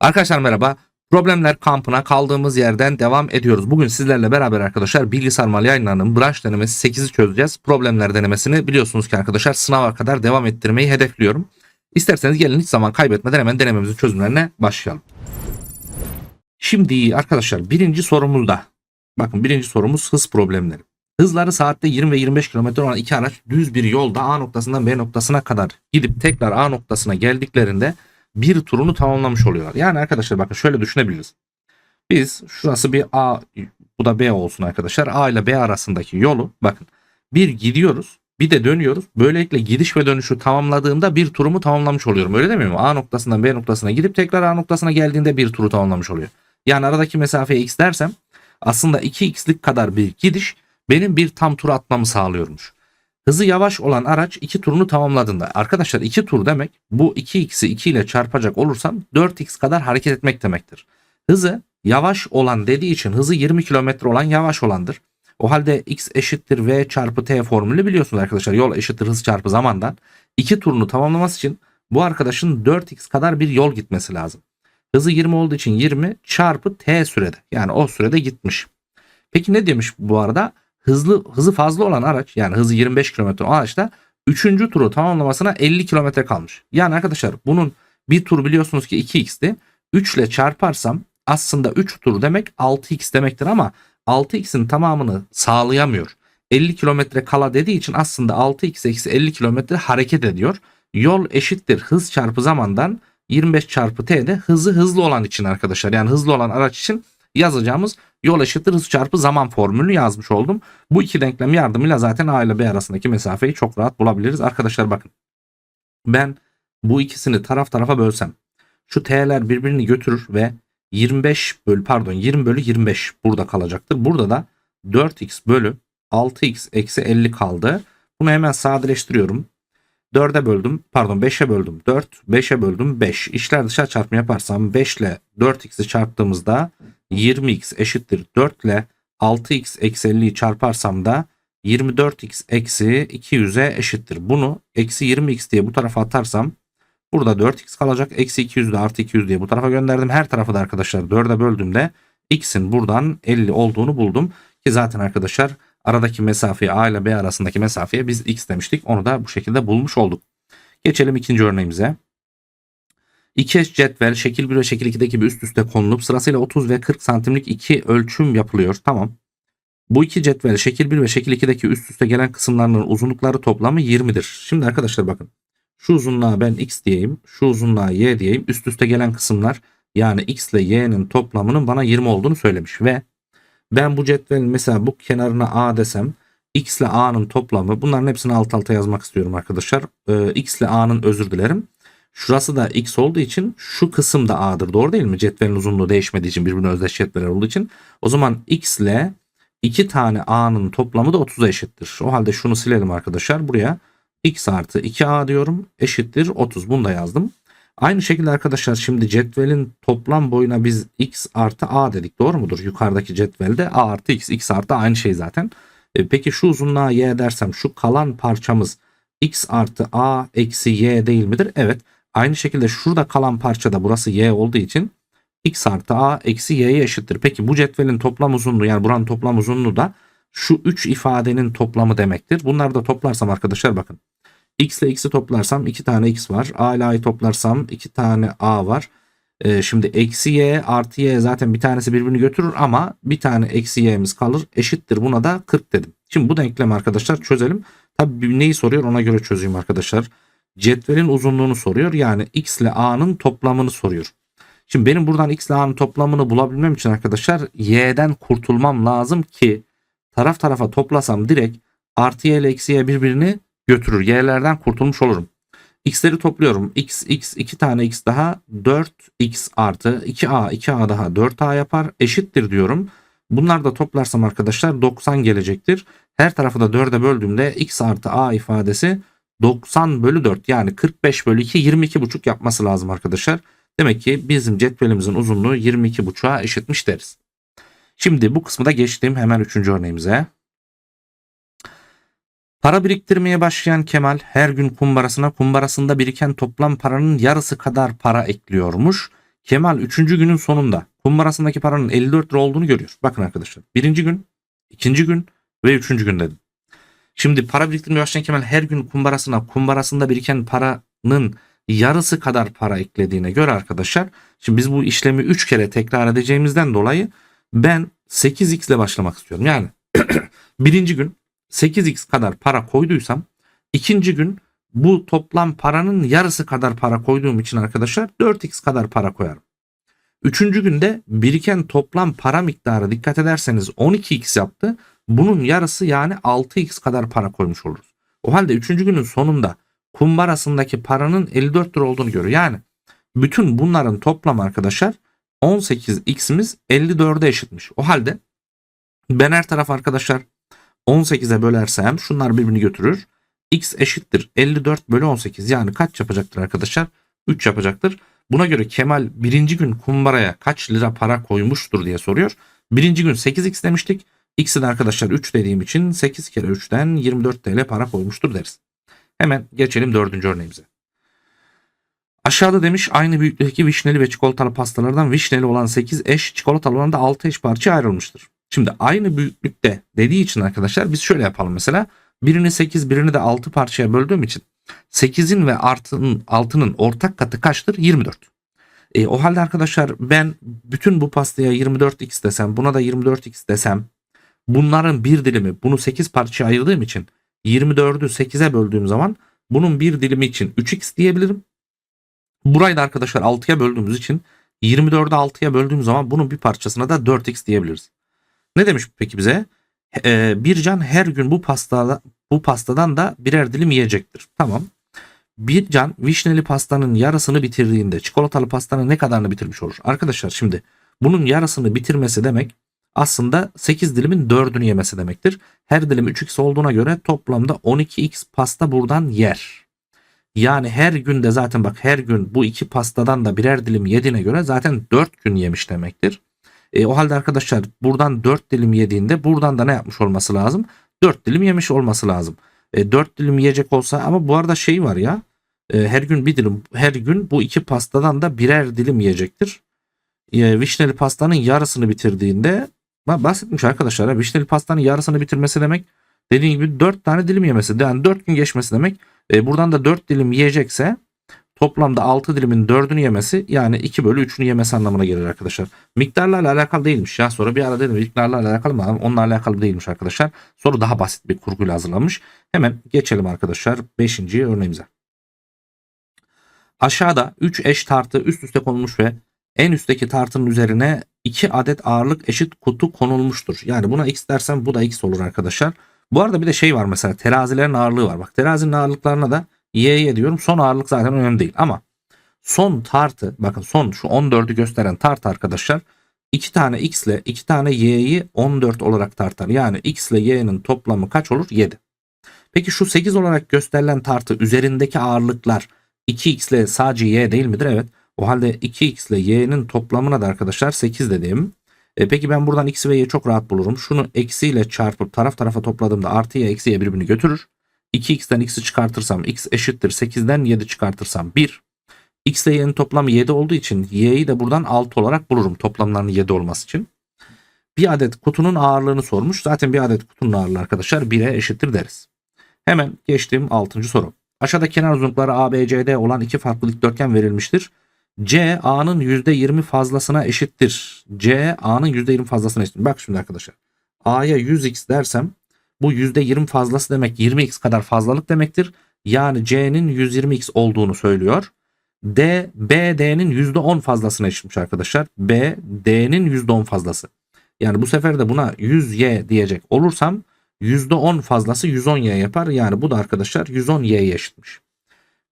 Arkadaşlar merhaba. Problemler kampına kaldığımız yerden devam ediyoruz. Bugün sizlerle beraber arkadaşlar bilgi sarmal yayınlarının branş denemesi 8'i çözeceğiz. Problemler denemesini biliyorsunuz ki arkadaşlar sınava kadar devam ettirmeyi hedefliyorum. İsterseniz gelin hiç zaman kaybetmeden hemen denememizin çözümlerine başlayalım. Şimdi arkadaşlar birinci sorumuzda bakın birinci sorumuz hız problemleri. Hızları saatte 20 ve 25 km olan iki araç düz bir yolda A noktasından B noktasına kadar gidip tekrar A noktasına geldiklerinde bir turunu tamamlamış oluyorlar. Yani arkadaşlar bakın şöyle düşünebiliriz. Biz şurası bir A bu da B olsun arkadaşlar. A ile B arasındaki yolu bakın bir gidiyoruz bir de dönüyoruz. Böylelikle gidiş ve dönüşü tamamladığımda bir turumu tamamlamış oluyorum. Öyle değil mi? A noktasından B noktasına gidip tekrar A noktasına geldiğinde bir turu tamamlamış oluyor. Yani aradaki mesafeye x dersem aslında 2x'lik kadar bir gidiş benim bir tam tur atmamı sağlıyormuş. Hızı yavaş olan araç 2 turunu tamamladığında arkadaşlar 2 tur demek bu 2x'i 2 ile çarpacak olursam 4x kadar hareket etmek demektir. Hızı yavaş olan dediği için hızı 20 km olan yavaş olandır. O halde x eşittir v çarpı t formülü biliyorsunuz arkadaşlar. Yol eşittir hız çarpı zamandan. 2 turunu tamamlaması için bu arkadaşın 4x kadar bir yol gitmesi lazım. Hızı 20 olduğu için 20 çarpı t sürede. Yani o sürede gitmiş. Peki ne demiş bu arada? Hızlı hızı fazla olan araç yani hızı 25 km olan araçta 3. turu tamamlamasına 50 km kalmış. Yani arkadaşlar bunun bir tur biliyorsunuz ki 2x'ti. 3 ile çarparsam aslında 3 tur demek 6x demektir ama 6x'in tamamını sağlayamıyor. 50 kilometre kala dediği için aslında 6x eksi 50 kilometre hareket ediyor. Yol eşittir hız çarpı zamandan 25 çarpı t de hızı hızlı olan için arkadaşlar. Yani hızlı olan araç için yazacağımız yol eşittir hız çarpı zaman formülünü yazmış oldum. Bu iki denklem yardımıyla zaten A ile B arasındaki mesafeyi çok rahat bulabiliriz. Arkadaşlar bakın ben bu ikisini taraf tarafa bölsem şu t'ler birbirini götürür ve 25 bölü pardon 20 bölü 25 burada kalacaktır. Burada da 4x bölü 6x eksi 50 kaldı. Bunu hemen sadeleştiriyorum. 4'e böldüm pardon 5'e böldüm 4 5'e böldüm 5 İşler dışarı çarpımı yaparsam 5 ile 4x'i çarptığımızda 20x eşittir 4 ile 6x eksi 50'yi çarparsam da 24x eksi 200'e eşittir. Bunu eksi 20x diye bu tarafa atarsam burada 4x kalacak. Eksi 200 de artı 200 diye bu tarafa gönderdim. Her tarafı da arkadaşlar 4'e böldüğümde x'in buradan 50 olduğunu buldum. Ki zaten arkadaşlar aradaki mesafeye A ile B arasındaki mesafeye biz x demiştik. Onu da bu şekilde bulmuş olduk. Geçelim ikinci örneğimize. İki eş cetvel şekil 1 ve şekil 2'deki gibi üst üste konulup sırasıyla 30 ve 40 santimlik iki ölçüm yapılıyor. Tamam. Bu iki cetvel şekil 1 ve şekil 2'deki üst üste gelen kısımlarının uzunlukları toplamı 20'dir. Şimdi arkadaşlar bakın. Şu uzunluğa ben x diyeyim. Şu uzunluğa y diyeyim. Üst üste gelen kısımlar yani x ile y'nin toplamının bana 20 olduğunu söylemiş. Ve ben bu cetvelin mesela bu kenarına a desem x ile a'nın toplamı bunların hepsini alt alta yazmak istiyorum arkadaşlar. Ee, x ile a'nın özür dilerim. Şurası da x olduğu için şu kısım da a'dır. Doğru değil mi? Cetvelin uzunluğu değişmediği için birbirine özdeş cetveler olduğu için. O zaman x ile 2 tane a'nın toplamı da 30'a eşittir. O halde şunu silelim arkadaşlar. Buraya x artı 2a diyorum eşittir 30. Bunu da yazdım. Aynı şekilde arkadaşlar şimdi cetvelin toplam boyuna biz x artı a dedik. Doğru mudur? Yukarıdaki cetvelde a artı x, x artı aynı şey zaten. E, peki şu uzunluğa y dersem şu kalan parçamız x artı a eksi y değil midir? Evet. Aynı şekilde şurada kalan parçada burası y olduğu için x artı a eksi y'ye eşittir. Peki bu cetvelin toplam uzunluğu yani buranın toplam uzunluğu da şu 3 ifadenin toplamı demektir. Bunları da toplarsam arkadaşlar bakın. X ile x'i toplarsam 2 tane x var. a ile a'yı toplarsam 2 tane a var. Ee, şimdi eksi y artı y zaten bir tanesi birbirini götürür ama bir tane eksi y'miz kalır. Eşittir buna da 40 dedim. Şimdi bu denklemi arkadaşlar çözelim. Tabii neyi soruyor ona göre çözeyim arkadaşlar cetvelin uzunluğunu soruyor. Yani x ile a'nın toplamını soruyor. Şimdi benim buradan x ile a'nın toplamını bulabilmem için arkadaşlar y'den kurtulmam lazım ki taraf tarafa toplasam direkt artı y ile eksi y birbirini götürür. Y'lerden kurtulmuş olurum. X'leri topluyorum. X, X, 2 tane X daha 4X artı 2A, 2A daha 4A yapar. Eşittir diyorum. Bunlar da toplarsam arkadaşlar 90 gelecektir. Her tarafı da 4'e böldüğümde X artı A ifadesi 90 bölü 4 yani 45 bölü 2 22 buçuk yapması lazım arkadaşlar. Demek ki bizim cetvelimizin uzunluğu 22 buçuğa eşitmiş deriz. Şimdi bu kısmı da geçtim hemen 3. örneğimize. Para biriktirmeye başlayan Kemal her gün kumbarasına kumbarasında biriken toplam paranın yarısı kadar para ekliyormuş. Kemal 3. günün sonunda kumbarasındaki paranın 54 lira olduğunu görüyor. Bakın arkadaşlar. Birinci gün, ikinci gün ve üçüncü gün dedim. Şimdi para biriktirmeye başlayan Kemal her gün kumbarasına kumbarasında biriken paranın yarısı kadar para eklediğine göre arkadaşlar şimdi biz bu işlemi 3 kere tekrar edeceğimizden dolayı ben 8x ile başlamak istiyorum. Yani birinci gün 8x kadar para koyduysam ikinci gün bu toplam paranın yarısı kadar para koyduğum için arkadaşlar 4x kadar para koyarım. Üçüncü günde biriken toplam para miktarı dikkat ederseniz 12x yaptı. Bunun yarısı yani 6x kadar para koymuş oluruz. O halde üçüncü günün sonunda kumbarasındaki paranın 54 lira olduğunu görüyor. Yani bütün bunların toplamı arkadaşlar 18x'imiz 54'e eşitmiş. O halde ben her taraf arkadaşlar 18'e bölersem şunlar birbirini götürür. x eşittir 54 bölü 18 yani kaç yapacaktır arkadaşlar? 3 yapacaktır. Buna göre Kemal birinci gün kumbaraya kaç lira para koymuştur diye soruyor. Birinci gün 8x demiştik. X'i de arkadaşlar 3 dediğim için 8 kere 3'ten 24 TL para koymuştur deriz. Hemen geçelim dördüncü örneğimize. Aşağıda demiş aynı büyüklükteki vişneli ve çikolatalı pastalardan vişneli olan 8 eş çikolatalı olan da 6 eş parça ayrılmıştır. Şimdi aynı büyüklükte dediği için arkadaşlar biz şöyle yapalım mesela. Birini 8 birini de 6 parçaya böldüğüm için 8'in ve artının, 6'nın ortak katı kaçtır? 24. E, o halde arkadaşlar ben bütün bu pastaya 24x desem buna da 24x desem bunların bir dilimi bunu 8 parçaya ayırdığım için 24'ü 8'e böldüğüm zaman bunun bir dilimi için 3x diyebilirim. Burayı da arkadaşlar 6'ya böldüğümüz için 24'ü 6'ya böldüğüm zaman bunun bir parçasına da 4x diyebiliriz. Ne demiş peki bize? Ee, bir can her gün bu pastada bu pastadan da birer dilim yiyecektir. Tamam. Bir can vişneli pastanın yarısını bitirdiğinde çikolatalı pastanın ne kadarını bitirmiş olur? Arkadaşlar şimdi bunun yarısını bitirmesi demek aslında 8 dilimin 4'ünü yemesi demektir. Her dilim 3x olduğuna göre toplamda 12x pasta buradan yer. Yani her günde zaten bak her gün bu iki pastadan da birer dilim yediğine göre zaten 4 gün yemiş demektir. E, o halde arkadaşlar buradan 4 dilim yediğinde buradan da ne yapmış olması lazım? 4 dilim yemiş olması lazım. E, 4 dilim yiyecek olsa ama bu arada şey var ya e, her gün bir dilim her gün bu iki pastadan da birer dilim yiyecektir. E, vişneli pastanın yarısını bitirdiğinde bahsetmiş arkadaşlar. Vişneli pastanın yarısını bitirmesi demek dediğim gibi 4 tane dilim yemesi. Yani 4 gün geçmesi demek. E, buradan da 4 dilim yiyecekse toplamda 6 dilimin 4'ünü yemesi yani 2 bölü 3'ünü yemesi anlamına gelir arkadaşlar. Miktarlarla alakalı değilmiş ya. Sonra bir ara dedim miktarlarla alakalı mı? Onunla alakalı değilmiş arkadaşlar. Soru daha basit bir kurguyla hazırlanmış. Hemen geçelim arkadaşlar 5. örneğimize. Aşağıda 3 eş tartı üst üste konulmuş ve en üstteki tartının üzerine 2 adet ağırlık eşit kutu konulmuştur. Yani buna x dersem bu da x olur arkadaşlar. Bu arada bir de şey var mesela terazilerin ağırlığı var. Bak terazinin ağırlıklarına da y'ye diyorum. Son ağırlık zaten önemli değil ama son tartı bakın son şu 14'ü gösteren tartı arkadaşlar 2 tane x ile 2 tane y'yi 14 olarak tartar. Yani x ile y'nin toplamı kaç olur? 7. Peki şu 8 olarak gösterilen tartı üzerindeki ağırlıklar 2x ile sadece y değil midir? Evet. O halde 2x ile y'nin toplamına da arkadaşlar 8 dedim. E peki ben buradan x ve y'yi çok rahat bulurum. Şunu eksiyle çarpıp taraf tarafa topladığımda artı y eksi y birbirini götürür. 2x'ten x'i çıkartırsam x eşittir 8'den 7 çıkartırsam 1. x ile y'nin toplamı 7 olduğu için y'yi de buradan 6 olarak bulurum toplamlarının 7 olması için. Bir adet kutunun ağırlığını sormuş. Zaten bir adet kutunun ağırlığı arkadaşlar 1'e eşittir deriz. Hemen geçtiğim 6. soru. Aşağıda kenar uzunlukları ABCD olan iki farklı dikdörtgen verilmiştir. C A'nın %20 fazlasına eşittir. C A'nın %20 fazlasına eşittir. Bak şimdi arkadaşlar. A'ya 100x dersem bu %20 fazlası demek 20x kadar fazlalık demektir. Yani C'nin 120x olduğunu söylüyor. D, B, D'nin %10 fazlasına eşitmiş arkadaşlar. B, D'nin %10 fazlası. Yani bu sefer de buna 100y diyecek olursam %10 fazlası 110y yapar. Yani bu da arkadaşlar 110y'ye eşitmiş.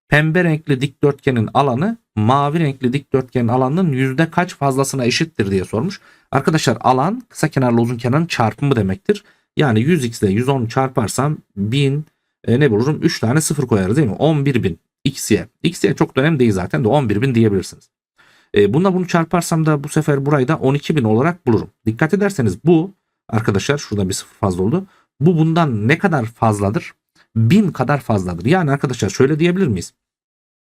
Pembe renkli dikdörtgenin alanı mavi renkli dikdörtgenin alanının yüzde kaç fazlasına eşittir diye sormuş. Arkadaşlar alan kısa kenarlı uzun kenarın çarpımı demektir. Yani 100x ile 110 çarparsam 1000 e, ne bulurum? 3 tane sıfır koyarız değil mi? 11.000 xy. xy çok da önemli değil zaten de 11.000 diyebilirsiniz. E, bununla bunu çarparsam da bu sefer burayı da 12.000 olarak bulurum. Dikkat ederseniz bu arkadaşlar şurada bir sıfır fazla oldu. Bu bundan ne kadar fazladır? 1000 kadar fazladır. Yani arkadaşlar şöyle diyebilir miyiz?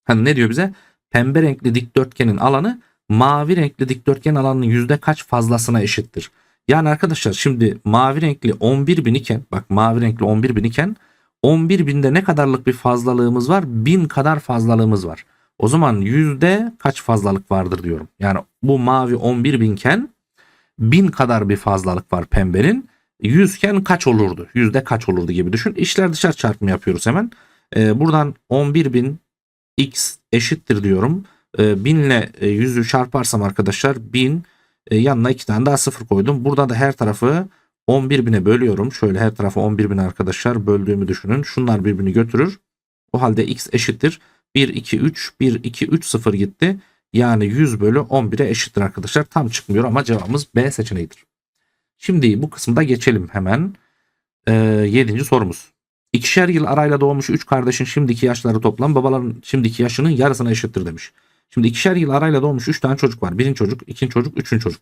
Hani ne diyor bize? Pembe renkli dikdörtgenin alanı mavi renkli dikdörtgen alanının yüzde kaç fazlasına eşittir? Yani arkadaşlar şimdi mavi renkli 11 bin iken bak mavi renkli 11 bin iken 11 binde ne kadarlık bir fazlalığımız var? 1000 kadar fazlalığımız var. O zaman yüzde kaç fazlalık vardır diyorum. Yani bu mavi 11 binken 1000 kadar bir fazlalık var pembenin. 100 iken kaç olurdu? Yüzde kaç olurdu gibi düşün. İşler dışarı çarpımı yapıyoruz hemen. Ee, buradan 11 bin x eşittir diyorum. Ee, 1000 ile e, 100'ü çarparsam arkadaşlar 1000 e, yanına iki tane daha sıfır koydum. Burada da her tarafı 11 bine bölüyorum. Şöyle her tarafı 11 bin arkadaşlar böldüğümü düşünün. Şunlar birbirini götürür. O halde x eşittir. 1, 2, 3, 1, 2, 3, 0 gitti. Yani 100 bölü 11'e eşittir arkadaşlar. Tam çıkmıyor ama cevabımız B seçeneğidir. Şimdi bu kısımda geçelim hemen. Ee, 7. sorumuz. İkişer yıl arayla doğmuş 3 kardeşin şimdiki yaşları toplam babaların şimdiki yaşının yarısına eşittir demiş. Şimdi ikişer yıl arayla doğmuş 3 tane çocuk var. Birinci çocuk, ikinci çocuk, üçüncü çocuk.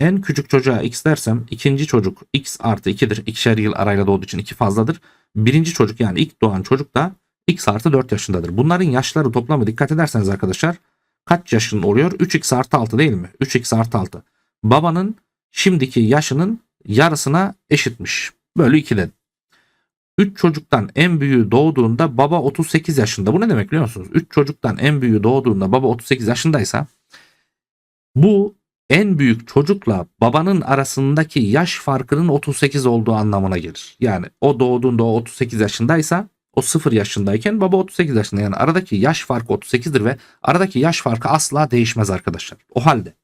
En küçük çocuğa x dersem ikinci çocuk x artı 2'dir. İkişer yıl arayla doğduğu için 2 fazladır. Birinci çocuk yani ilk doğan çocuk da x artı 4 yaşındadır. Bunların yaşları toplamı dikkat ederseniz arkadaşlar kaç yaşın oluyor? 3x artı 6 değil mi? 3x artı 6. Babanın şimdiki yaşının yarısına eşitmiş. Bölü 2'den. 3 çocuktan en büyüğü doğduğunda baba 38 yaşında. Bu ne demek biliyor musunuz? 3 çocuktan en büyüğü doğduğunda baba 38 yaşındaysa bu en büyük çocukla babanın arasındaki yaş farkının 38 olduğu anlamına gelir. Yani o doğduğunda o 38 yaşındaysa o 0 yaşındayken baba 38 yaşında. Yani aradaki yaş farkı 38'dir ve aradaki yaş farkı asla değişmez arkadaşlar. O halde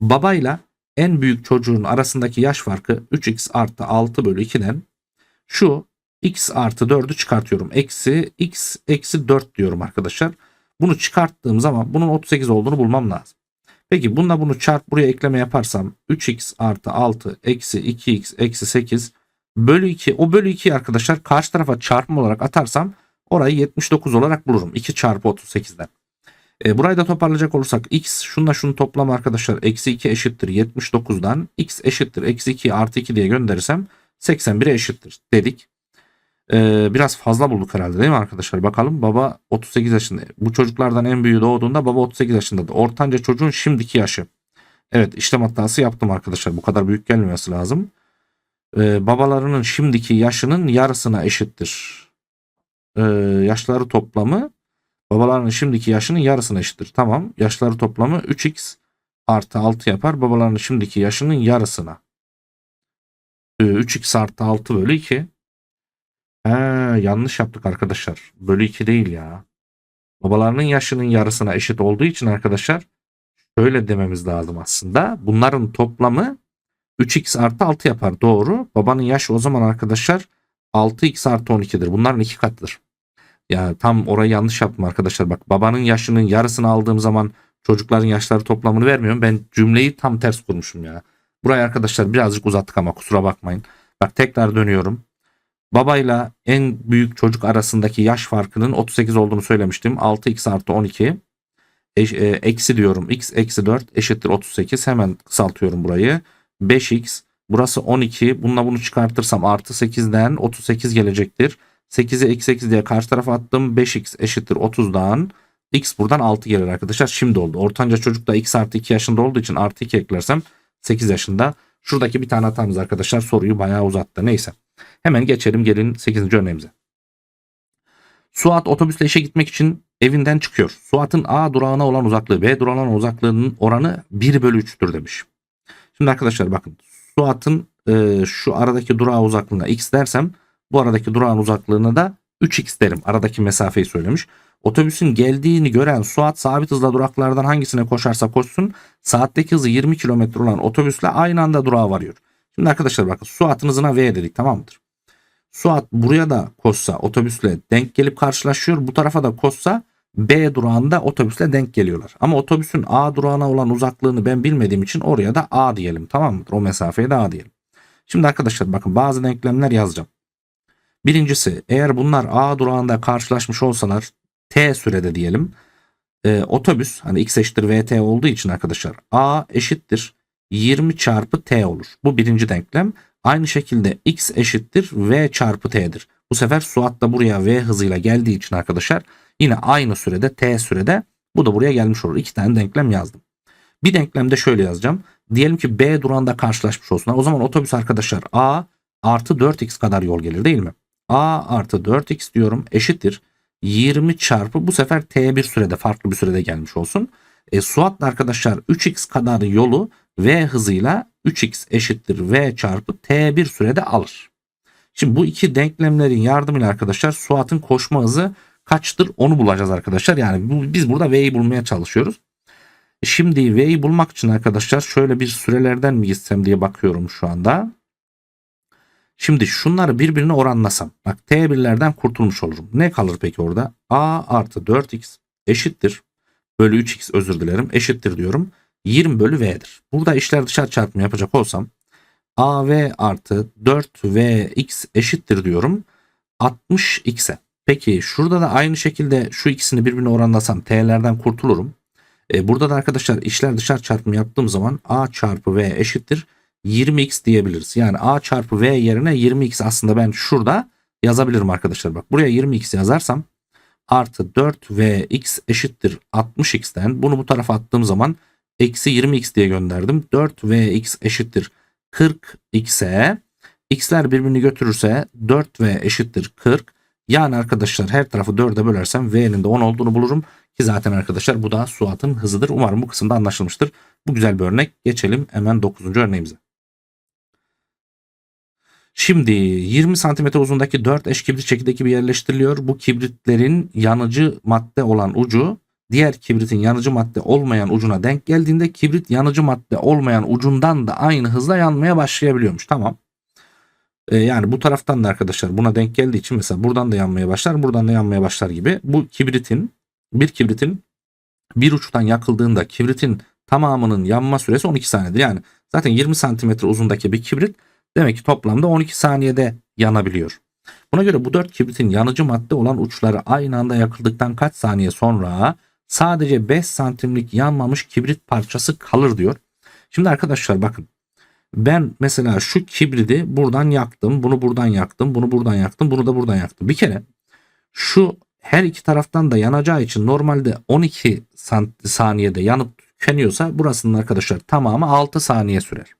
babayla en büyük çocuğun arasındaki yaş farkı 3x artı 6 bölü 2'den şu x artı 4'ü çıkartıyorum. Eksi x eksi 4 diyorum arkadaşlar. Bunu çıkarttığım zaman bunun 38 olduğunu bulmam lazım. Peki bununla bunu çarp buraya ekleme yaparsam 3x artı 6 eksi 2x eksi 8 bölü 2 o bölü 2'yi arkadaşlar karşı tarafa çarpım olarak atarsam orayı 79 olarak bulurum. 2 çarpı 38'den. E, burayı da toparlayacak olursak x şunla şunu toplam arkadaşlar eksi 2 eşittir 79'dan x eşittir eksi 2 artı 2 diye gönderirsem 81'e eşittir dedik. Ee, biraz fazla bulduk herhalde değil mi arkadaşlar? Bakalım baba 38 yaşında. Bu çocuklardan en büyüğü doğduğunda baba 38 yaşındadır. Ortanca çocuğun şimdiki yaşı. Evet işlem hatası yaptım arkadaşlar. Bu kadar büyük gelmemesi lazım. Ee, babalarının şimdiki yaşının yarısına eşittir. Ee, yaşları toplamı babalarının şimdiki yaşının yarısına eşittir. Tamam yaşları toplamı 3x artı 6 yapar. Babalarının şimdiki yaşının yarısına. Ee, 3x artı 6 bölü 2. He, yanlış yaptık arkadaşlar. Bölü 2 değil ya. Babalarının yaşının yarısına eşit olduğu için arkadaşlar şöyle dememiz lazım aslında. Bunların toplamı 3x artı 6 yapar. Doğru. Babanın yaşı o zaman arkadaşlar 6x artı 12'dir. Bunların iki katıdır. Yani tam orayı yanlış yaptım arkadaşlar. Bak babanın yaşının yarısını aldığım zaman çocukların yaşları toplamını vermiyorum. Ben cümleyi tam ters kurmuşum ya. Burayı arkadaşlar birazcık uzattık ama kusura bakmayın. Bak tekrar dönüyorum. Babayla en büyük çocuk arasındaki yaş farkının 38 olduğunu söylemiştim. 6x artı 12 e, eksi diyorum. X eksi 4 eşittir 38 hemen kısaltıyorum burayı. 5x burası 12 bununla bunu çıkartırsam artı 8'den 38 gelecektir. 8'i eksi 8 diye karşı tarafa attım. 5x eşittir 30'dan x buradan 6 gelir arkadaşlar. Şimdi oldu. Ortanca çocuk da x artı 2 yaşında olduğu için artı 2 eklersem 8 yaşında. Şuradaki bir tane hatamız arkadaşlar. Soruyu bayağı uzattı. Neyse Hemen geçelim gelin 8. örneğimize. Suat otobüsle işe gitmek için evinden çıkıyor. Suat'ın A durağına olan uzaklığı B durağına olan uzaklığının oranı 1 bölü 3'tür demiş. Şimdi arkadaşlar bakın Suat'ın e, şu aradaki durağı uzaklığına x dersem bu aradaki durağın uzaklığına da 3x derim. Aradaki mesafeyi söylemiş. Otobüsün geldiğini gören Suat sabit hızla duraklardan hangisine koşarsa koşsun saatteki hızı 20 km olan otobüsle aynı anda durağa varıyor. Şimdi arkadaşlar bakın Suat'ın hızına V dedik tamam mıdır? Suat buraya da koşsa otobüsle denk gelip karşılaşıyor. Bu tarafa da koşsa B durağında otobüsle denk geliyorlar. Ama otobüsün A durağına olan uzaklığını ben bilmediğim için oraya da A diyelim tamam mıdır? O mesafeye de A diyelim. Şimdi arkadaşlar bakın bazı denklemler yazacağım. Birincisi eğer bunlar A durağında karşılaşmış olsalar T sürede diyelim. E, otobüs hani x eşittir vt olduğu için arkadaşlar A eşittir 20 çarpı t olur. Bu birinci denklem. Aynı şekilde x eşittir v çarpı t'dir. Bu sefer Suat da buraya v hızıyla geldiği için arkadaşlar yine aynı sürede t sürede bu da buraya gelmiş olur. İki tane denklem yazdım. Bir denklemde şöyle yazacağım. Diyelim ki B durağında karşılaşmış olsunlar. O zaman otobüs arkadaşlar A artı 4x kadar yol gelir değil mi? A artı 4x diyorum eşittir. 20 çarpı bu sefer t bir sürede farklı bir sürede gelmiş olsun. E, Suat da arkadaşlar 3x kadar yolu v hızıyla 3x eşittir v çarpı t1 sürede alır. Şimdi bu iki denklemlerin yardımıyla arkadaşlar Suat'ın koşma hızı kaçtır onu bulacağız arkadaşlar. Yani bu, biz burada v'yi bulmaya çalışıyoruz. Şimdi v'yi bulmak için arkadaşlar şöyle bir sürelerden mi gitsem diye bakıyorum şu anda. Şimdi şunları birbirine oranlasam. Bak t1'lerden kurtulmuş olurum. Ne kalır peki orada? a artı 4x eşittir. Bölü 3x özür dilerim. Eşittir diyorum. 20 bölü v'dir. Burada işler dışarı çarpımı yapacak olsam av artı 4vx eşittir diyorum. 60x'e. Peki şurada da aynı şekilde şu ikisini birbirine oranlasam t'lerden kurtulurum. E, burada da arkadaşlar işler dışarı çarpımı yaptığım zaman a çarpı v eşittir 20x diyebiliriz. Yani a çarpı v yerine 20x aslında ben şurada yazabilirim arkadaşlar. Bak buraya 20x yazarsam artı 4vx eşittir 60x'ten bunu bu tarafa attığım zaman eksi 20x diye gönderdim. 4vx eşittir 40x'e x'ler birbirini götürürse 4v eşittir 40. Yani arkadaşlar her tarafı 4'e bölersem v'nin de 10 olduğunu bulurum. Ki zaten arkadaşlar bu da Suat'ın hızıdır. Umarım bu kısımda anlaşılmıştır. Bu güzel bir örnek. Geçelim hemen 9. örneğimize. Şimdi 20 cm uzundaki 4 eş kibrit şekilde bir yerleştiriliyor. Bu kibritlerin yanıcı madde olan ucu diğer kibritin yanıcı madde olmayan ucuna denk geldiğinde kibrit yanıcı madde olmayan ucundan da aynı hızla yanmaya başlayabiliyormuş. Tamam. Ee, yani bu taraftan da arkadaşlar buna denk geldiği için mesela buradan da yanmaya başlar, buradan da yanmaya başlar gibi. Bu kibritin bir kibritin bir uçtan yakıldığında kibritin tamamının yanma süresi 12 saniyedir. Yani zaten 20 santimetre uzundaki bir kibrit demek ki toplamda 12 saniyede yanabiliyor. Buna göre bu 4 kibritin yanıcı madde olan uçları aynı anda yakıldıktan kaç saniye sonra sadece 5 santimlik yanmamış kibrit parçası kalır diyor. Şimdi arkadaşlar bakın ben mesela şu kibridi buradan yaktım, bunu buradan yaktım, bunu buradan yaktım, bunu da buradan yaktım. Bir kere şu her iki taraftan da yanacağı için normalde 12 saniyede yanıp tükeniyorsa burasının arkadaşlar tamamı 6 saniye sürer.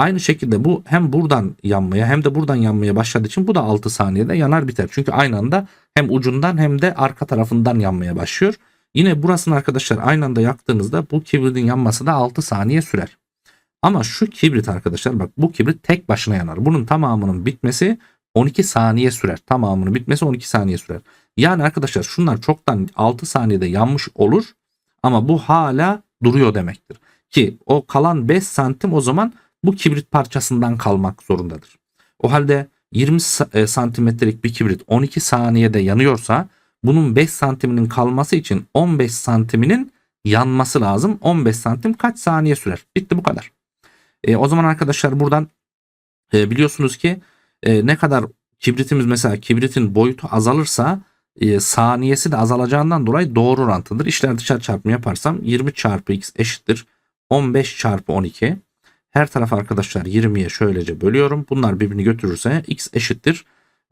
Aynı şekilde bu hem buradan yanmaya hem de buradan yanmaya başladığı için bu da 6 saniyede yanar biter. Çünkü aynı anda hem ucundan hem de arka tarafından yanmaya başlıyor. Yine burasını arkadaşlar aynı anda yaktığınızda bu kibritin yanması da 6 saniye sürer. Ama şu kibrit arkadaşlar bak bu kibrit tek başına yanar. Bunun tamamının bitmesi 12 saniye sürer. Tamamının bitmesi 12 saniye sürer. Yani arkadaşlar şunlar çoktan 6 saniyede yanmış olur ama bu hala duruyor demektir. Ki o kalan 5 santim o zaman bu kibrit parçasından kalmak zorundadır. O halde 20 e, santimetrelik bir kibrit 12 saniyede yanıyorsa bunun 5 santiminin kalması için 15 santiminin yanması lazım. 15 santim kaç saniye sürer? Bitti bu kadar. E, o zaman arkadaşlar buradan e, biliyorsunuz ki e, ne kadar kibritimiz mesela kibritin boyutu azalırsa e, saniyesi de azalacağından dolayı doğru orantıdır. İşler dışarı çarpımı yaparsam 20 çarpı x eşittir 15 çarpı 12. Her taraf arkadaşlar 20'ye şöylece bölüyorum. Bunlar birbirini götürürse x eşittir.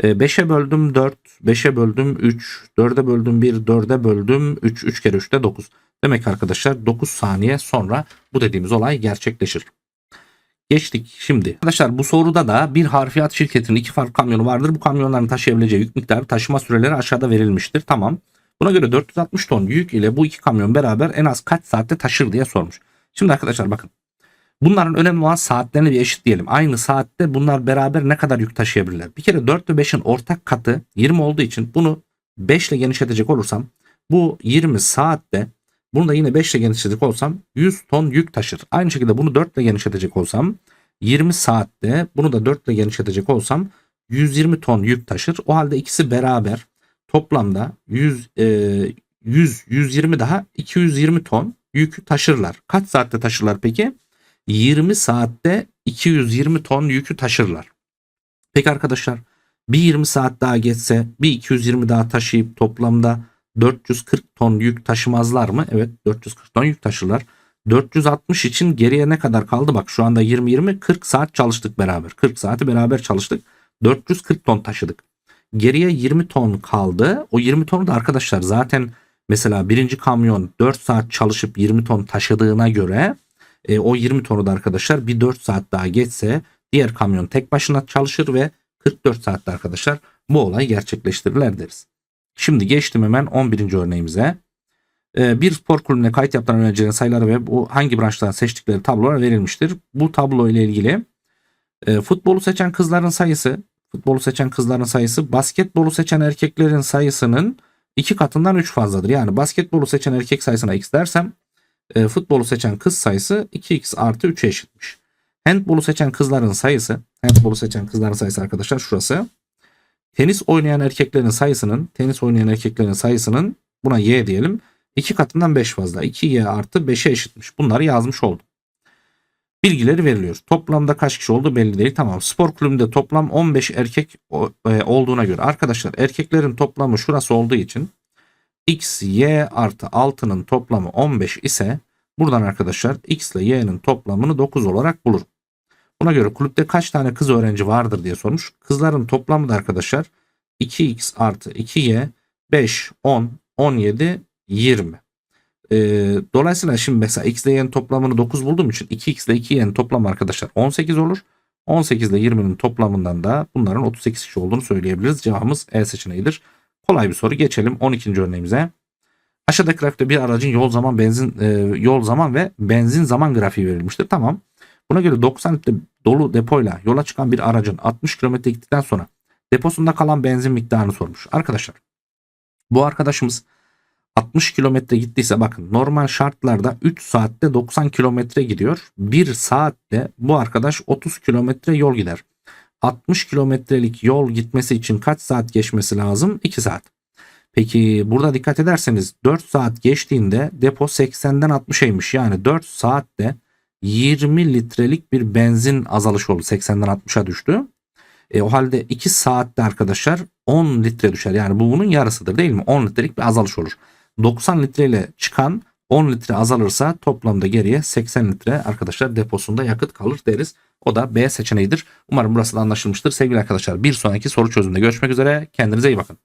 5'e böldüm 4, 5'e böldüm 3, 4'e böldüm 1, 4'e böldüm 3, 3 kere 3 de 9. Demek arkadaşlar 9 saniye sonra bu dediğimiz olay gerçekleşir. Geçtik şimdi. Arkadaşlar bu soruda da bir harfiyat şirketinin iki farklı kamyonu vardır. Bu kamyonların taşıyabileceği yük miktarı taşıma süreleri aşağıda verilmiştir. Tamam. Buna göre 460 ton yük ile bu iki kamyon beraber en az kaç saatte taşır diye sormuş. Şimdi arkadaşlar bakın. Bunların önemli olan saatlerini bir eşit diyelim. Aynı saatte bunlar beraber ne kadar yük taşıyabilirler? Bir kere 4 ve 5'in ortak katı 20 olduğu için bunu 5 ile genişletecek olursam bu 20 saatte bunu da yine 5 ile genişletecek olsam 100 ton yük taşır. Aynı şekilde bunu 4 ile genişletecek olsam 20 saatte bunu da 4 ile genişletecek olsam 120 ton yük taşır. O halde ikisi beraber toplamda 100 e, 100 120 daha 220 ton yük taşırlar. Kaç saatte taşırlar peki? 20 saatte 220 ton yükü taşırlar. Peki arkadaşlar bir 20 saat daha geçse bir 220 daha taşıyıp toplamda 440 ton yük taşımazlar mı? Evet 440 ton yük taşırlar. 460 için geriye ne kadar kaldı? Bak şu anda 20-20 40 saat çalıştık beraber. 40 saati beraber çalıştık. 440 ton taşıdık. Geriye 20 ton kaldı. O 20 tonu da arkadaşlar zaten Mesela birinci kamyon 4 saat çalışıp 20 ton taşıdığına göre e, o 20 tonu da arkadaşlar bir 4 saat daha geçse diğer kamyon tek başına çalışır ve 44 saatte arkadaşlar bu olay gerçekleştirirler deriz. Şimdi geçtim hemen 11. örneğimize. Ee, bir spor kulübüne kayıt yaptıran öğrencilerin sayıları ve bu hangi branştan seçtikleri tablolar verilmiştir. Bu tablo ile ilgili e, futbolu seçen kızların sayısı, futbolu seçen kızların sayısı basketbolu seçen erkeklerin sayısının iki katından 3 fazladır. Yani basketbolu seçen erkek sayısına x dersem e, futbolu seçen kız sayısı 2x artı 3'e eşitmiş. Handbolu seçen kızların sayısı, handbolu seçen kızların sayısı arkadaşlar şurası. Tenis oynayan erkeklerin sayısının, tenis oynayan erkeklerin sayısının buna y diyelim. 2 katından 5 fazla. 2y artı 5'e eşitmiş. Bunları yazmış oldum. Bilgileri veriliyor. Toplamda kaç kişi olduğu belli değil. Tamam. Spor kulübünde toplam 15 erkek e, olduğuna göre arkadaşlar erkeklerin toplamı şurası olduğu için x, y artı 6'nın toplamı 15 ise buradan arkadaşlar x ile y'nin toplamını 9 olarak bulurum. Buna göre kulüpte kaç tane kız öğrenci vardır diye sormuş. Kızların toplamı da arkadaşlar 2x artı 2y 5, 10, 17, 20. Ee, dolayısıyla şimdi mesela x ile y'nin toplamını 9 bulduğum için 2x ile 2y'nin toplamı arkadaşlar 18 olur. 18 ile 20'nin toplamından da bunların 38 kişi olduğunu söyleyebiliriz. Cevabımız E seçeneğidir. Kolay bir soru. Geçelim 12. örneğimize. Aşağıdaki grafikte bir aracın yol zaman benzin e, yol zaman ve benzin zaman grafiği verilmiştir. Tamam. Buna göre 90 litre dolu depoyla yola çıkan bir aracın 60 kilometre gittikten sonra deposunda kalan benzin miktarını sormuş. Arkadaşlar bu arkadaşımız 60 kilometre gittiyse bakın normal şartlarda 3 saatte 90 kilometre gidiyor. 1 saatte bu arkadaş 30 kilometre yol gider. 60 kilometrelik yol gitmesi için kaç saat geçmesi lazım? 2 saat. Peki burada dikkat ederseniz 4 saat geçtiğinde depo 80'den 60'aymış. Yani 4 saatte 20 litrelik bir benzin azalış oldu. 80'den 60'a düştü. E, o halde 2 saatte arkadaşlar 10 litre düşer. Yani bu bunun yarısıdır değil mi? 10 litrelik bir azalış olur. 90 litre ile çıkan 10 litre azalırsa toplamda geriye 80 litre arkadaşlar deposunda yakıt kalır deriz. O da B seçeneğidir. Umarım burası da anlaşılmıştır. Sevgili arkadaşlar bir sonraki soru çözümünde görüşmek üzere. Kendinize iyi bakın.